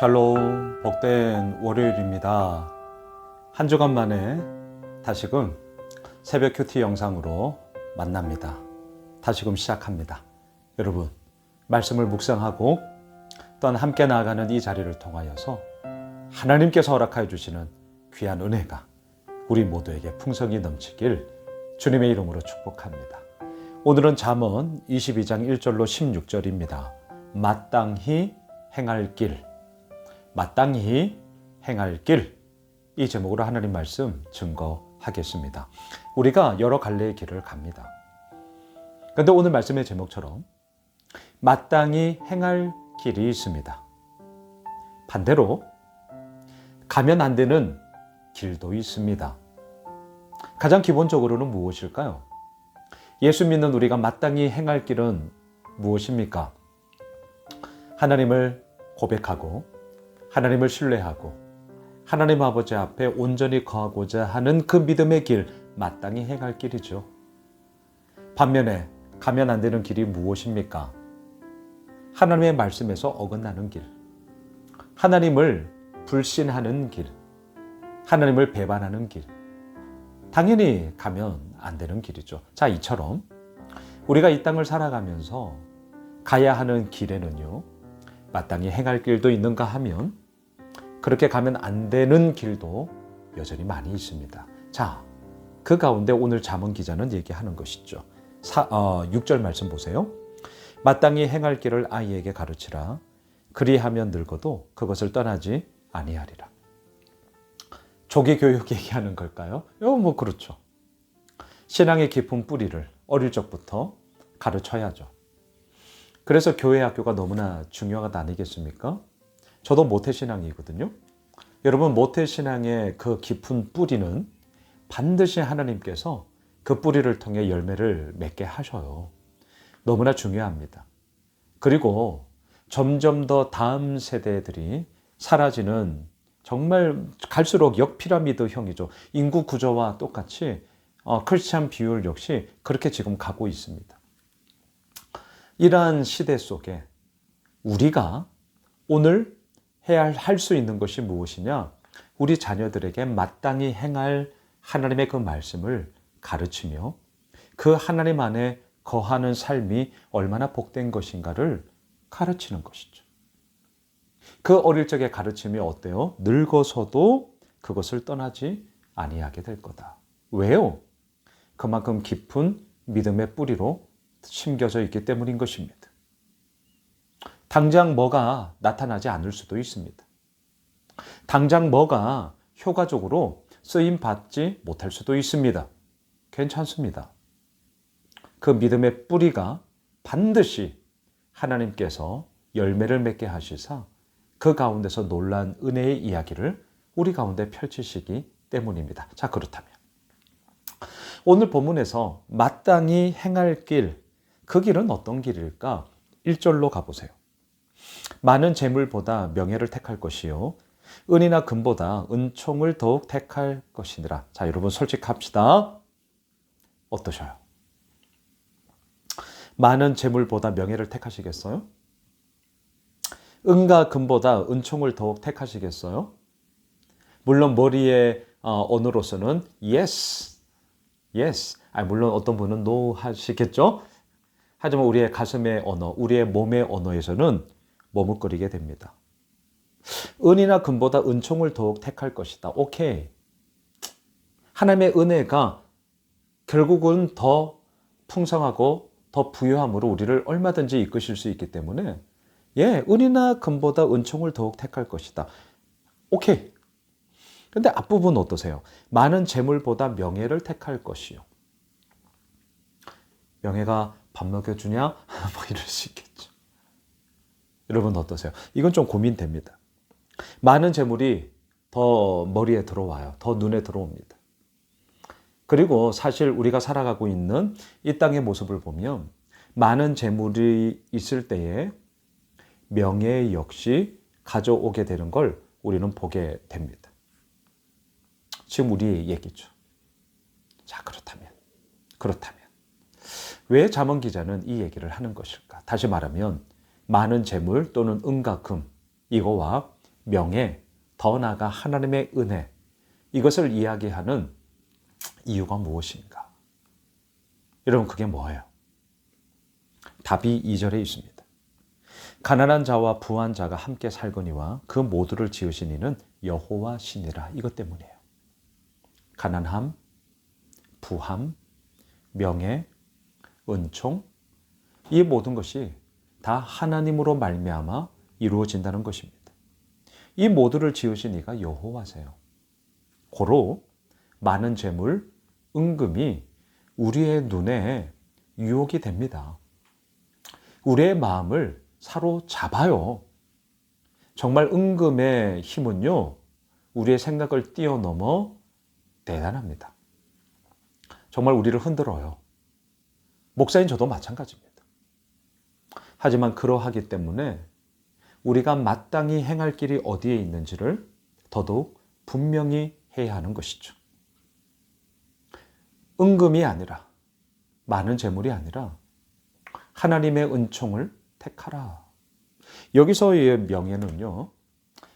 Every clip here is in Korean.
샬롬 복된 월요일입니다. 한 주간 만에 다시금 새벽 큐티 영상으로 만납니다. 다시금 시작합니다. 여러분 말씀을 묵상하고 또한 함께 나아가는 이 자리를 통하여서 하나님께서 허락하여 주시는 귀한 은혜가 우리 모두에게 풍성이 넘치길 주님의 이름으로 축복합니다. 오늘은 잠언 22장 1절로 16절입니다. 마땅히 행할 길 마땅히 행할 길. 이 제목으로 하나님 말씀 증거하겠습니다. 우리가 여러 갈래의 길을 갑니다. 그런데 오늘 말씀의 제목처럼 마땅히 행할 길이 있습니다. 반대로 가면 안 되는 길도 있습니다. 가장 기본적으로는 무엇일까요? 예수 믿는 우리가 마땅히 행할 길은 무엇입니까? 하나님을 고백하고 하나님을 신뢰하고 하나님 아버지 앞에 온전히 거하고자 하는 그 믿음의 길, 마땅히 행할 길이죠. 반면에 가면 안 되는 길이 무엇입니까? 하나님의 말씀에서 어긋나는 길, 하나님을 불신하는 길, 하나님을 배반하는 길. 당연히 가면 안 되는 길이죠. 자, 이처럼 우리가 이 땅을 살아가면서 가야 하는 길에는요, 마땅히 행할 길도 있는가 하면 그렇게 가면 안 되는 길도 여전히 많이 있습니다. 자, 그 가운데 오늘 잠언 기자는 얘기하는 것이죠. 사, 어, 6절 말씀 보세요. 마땅히 행할 길을 아이에게 가르치라. 그리하면 늙어도 그것을 떠나지 아니하리라. 조기 교육 얘기하는 걸까요? 어, 뭐 그렇죠. 신앙의 깊은 뿌리를 어릴 적부터 가르쳐야죠. 그래서 교회 학교가 너무나 중요하다 아니겠습니까? 저도 모태신앙이거든요. 여러분, 모태신앙의 그 깊은 뿌리는 반드시 하나님께서 그 뿌리를 통해 열매를 맺게 하셔요. 너무나 중요합니다. 그리고 점점 더 다음 세대들이 사라지는 정말 갈수록 역피라미드 형이죠. 인구 구조와 똑같이 어, 크리스찬 비율 역시 그렇게 지금 가고 있습니다. 이러한 시대 속에 우리가 오늘 해야 할 수 있는 것이 무엇이냐? 우리 자녀들에게 마땅히 행할 하나님의 그 말씀을 가르치며 그 하나님 안에 거하는 삶이 얼마나 복된 것인가를 가르치는 것이죠. 그 어릴 적의 가르침이 어때요? 늙어서도 그것을 떠나지 아니하게 될 거다. 왜요? 그만큼 깊은 믿음의 뿌리로 심겨져 있기 때문인 것입니다. 당장 뭐가 나타나지 않을 수도 있습니다. 당장 뭐가 효과적으로 쓰임 받지 못할 수도 있습니다. 괜찮습니다. 그 믿음의 뿌리가 반드시 하나님께서 열매를 맺게 하시사 그 가운데서 놀란 은혜의 이야기를 우리 가운데 펼치시기 때문입니다. 자, 그렇다면 오늘 본문에서 마땅히 행할 길, 그 길은 어떤 길일까? 1절로 가보세요. 많은 재물보다 명예를 택할 것이요. 은이나 금보다 은총을 더욱 택할 것이니라. 자, 여러분 솔직합시다. 어떠셔요? 많은 재물보다 명예를 택하시겠어요? 은과 금보다 은총을 더욱 택하시겠어요? 물론 머리의 언어로서는 yes, yes. 아, 물론 어떤 분은 no 하시겠죠? 하지만 우리의 가슴의 언어, 우리의 몸의 언어에서는 머뭇거리게 됩니다. 은이나 금보다 은총을 더욱 택할 것이다. 오케이. 하나님의 은혜가 결국은 더 풍성하고 더 부유함으로 우리를 얼마든지 이끄실 수 있기 때문에 예, 은이나 금보다 은총을 더욱 택할 것이다. 오케이. 근데 앞부분 어떠세요? 많은 재물보다 명예를 택할 것이요. 명예가 밥 먹여주냐? 뭐 이럴 수 있겠죠. 여러분 어떠세요? 이건 좀 고민됩니다. 많은 재물이 더 머리에 들어와요. 더 눈에 들어옵니다. 그리고 사실 우리가 살아가고 있는 이 땅의 모습을 보면 많은 재물이 있을 때에 명예 역시 가져오게 되는 걸 우리는 보게 됩니다. 지금 우리 얘기죠. 자, 그렇다면, 그렇다면. 왜 자문 기자는 이 얘기를 하는 것일까? 다시 말하면, 많은 재물 또는 은과 금, 이거와 명예, 더 나아가 하나님의 은혜 이것을 이야기하는 이유가 무엇인가? 여러분 그게 뭐예요? 답이 2절에 있습니다. 가난한 자와 부한 자가 함께 살거니와 그 모두를 지으신 이는 여호와 신이라 이것 때문이에요. 가난함, 부함, 명예, 은총 이 모든 것이 다 하나님으로 말미암아 이루어진다는 것입니다. 이 모두를 지으신 이가 여호와세요. 고로 많은 재물, 은금이 우리의 눈에 유혹이 됩니다. 우리의 마음을 사로잡아요. 정말 은금의 힘은요, 우리의 생각을 뛰어넘어 대단합니다. 정말 우리를 흔들어요. 목사인 저도 마찬가지입니다. 하지만 그러하기 때문에 우리가 마땅히 행할 길이 어디에 있는지를 더더욱 분명히 해야 하는 것이죠. 은금이 아니라 많은 재물이 아니라 하나님의 은총을 택하라. 여기서의 명예는요.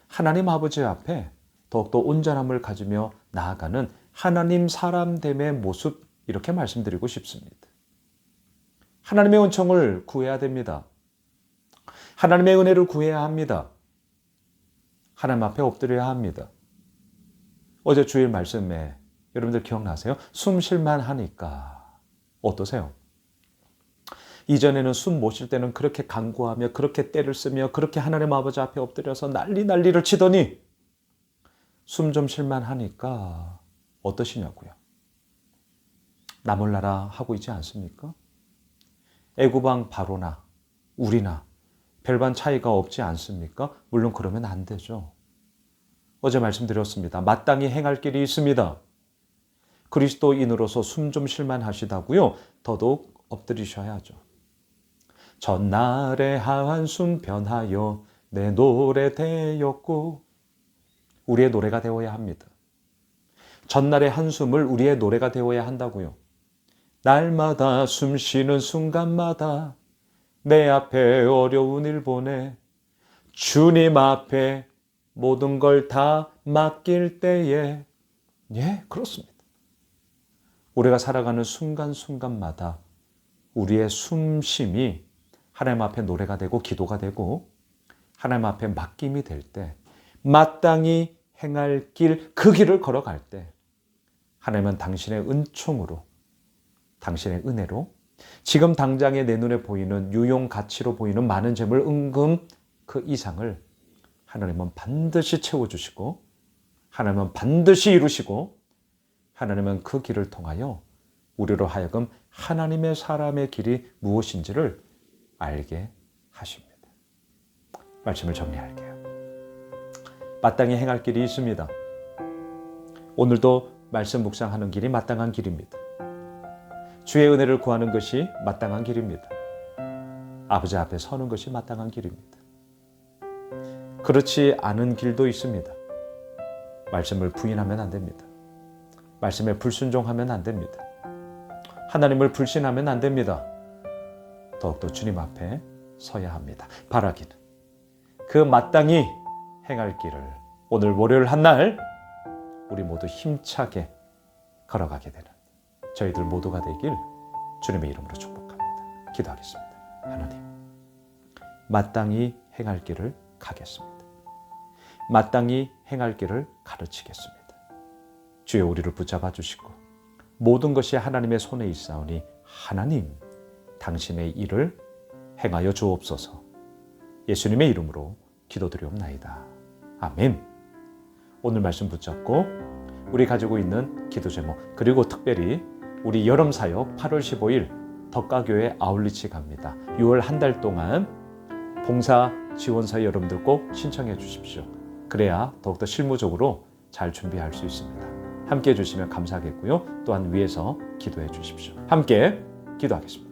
하나님 아버지 앞에 더욱더 온전함을 가지며 나아가는 하나님 사람됨의 모습 이렇게 말씀드리고 싶습니다. 하나님의 은총을 구해야 됩니다. 하나님의 은혜를 구해야 합니다. 하나님 앞에 엎드려야 합니다. 어제 주일 말씀에 여러분들 기억나세요? 숨 쉴만 하니까 어떠세요? 이전에는 숨 못 쉴 때는 그렇게 간구하며 그렇게 때를 쓰며 그렇게 하나님 아버지 앞에 엎드려서 난리 난리를 치더니 숨 좀 쉴만 하니까 어떠시냐고요? 나몰라라 하고 있지 않습니까? 애구방 바로나 우리나 별반 차이가 없지 않습니까? 물론 그러면 안 되죠. 어제 말씀드렸습니다. 마땅히 행할 길이 있습니다. 그리스도인으로서 숨 좀 쉴만 하시다고요. 더더욱 엎드리셔야죠. 전날의 한숨 변하여 내 노래 되었고 우리의 노래가 되어야 합니다. 전날의 한숨을 우리의 노래가 되어야 한다고요. 날마다 숨 쉬는 순간마다 내 앞에 어려운 일 보내 주님 앞에 모든 걸 다 맡길 때에 예, 그렇습니다. 우리가 살아가는 순간순간마다 우리의 숨쉼이 하나님 앞에 노래가 되고 기도가 되고 하나님 앞에 맡김이 될 때 마땅히 행할 길, 그 길을 걸어갈 때 하나님은 당신의 은총으로 당신의 은혜로 지금 당장에 내 눈에 보이는 유용 가치로 보이는 많은 재물 은금 그 이상을 하나님은 반드시 채워주시고 하나님은 반드시 이루시고 하나님은 그 길을 통하여 우리로 하여금 하나님의 사람의 길이 무엇인지를 알게 하십니다. 말씀을 정리할게요. 마땅히 행할 길이 있습니다. 오늘도 말씀 묵상하는 길이 마땅한 길입니다. 주의 은혜를 구하는 것이 마땅한 길입니다. 아버지 앞에 서는 것이 마땅한 길입니다. 그렇지 않은 길도 있습니다. 말씀을 부인하면 안 됩니다. 말씀에 불순종하면 안 됩니다. 하나님을 불신하면 안 됩니다. 더욱더 주님 앞에 서야 합니다. 바라기는 그 마땅히 행할 길을 오늘 월요일 한 날 우리 모두 힘차게 걸어가게 되는 저희들 모두가 되길 주님의 이름으로 축복합니다. 기도하겠습니다. 하나님, 마땅히 행할 길을 가겠습니다. 마땅히 행할 길을 가르치겠습니다. 주여 우리를 붙잡아 주시고 모든 것이 하나님의 손에 있사오니 하나님 당신의 일을 행하여 주옵소서. 예수님의 이름으로 기도드리옵나이다. 아멘. 오늘 말씀 붙잡고 우리 가지고 있는 기도 제목 그리고 특별히 우리 여름 사역 8월 15일 덕가교회 아울리치 갑니다. 6월 한 달 동안 봉사 지원사 여러분들 꼭 신청해 주십시오. 그래야 더욱더 실무적으로 잘 준비할 수 있습니다. 함께 해주시면 감사하겠고요. 또한 위에서 기도해 주십시오. 함께 기도하겠습니다.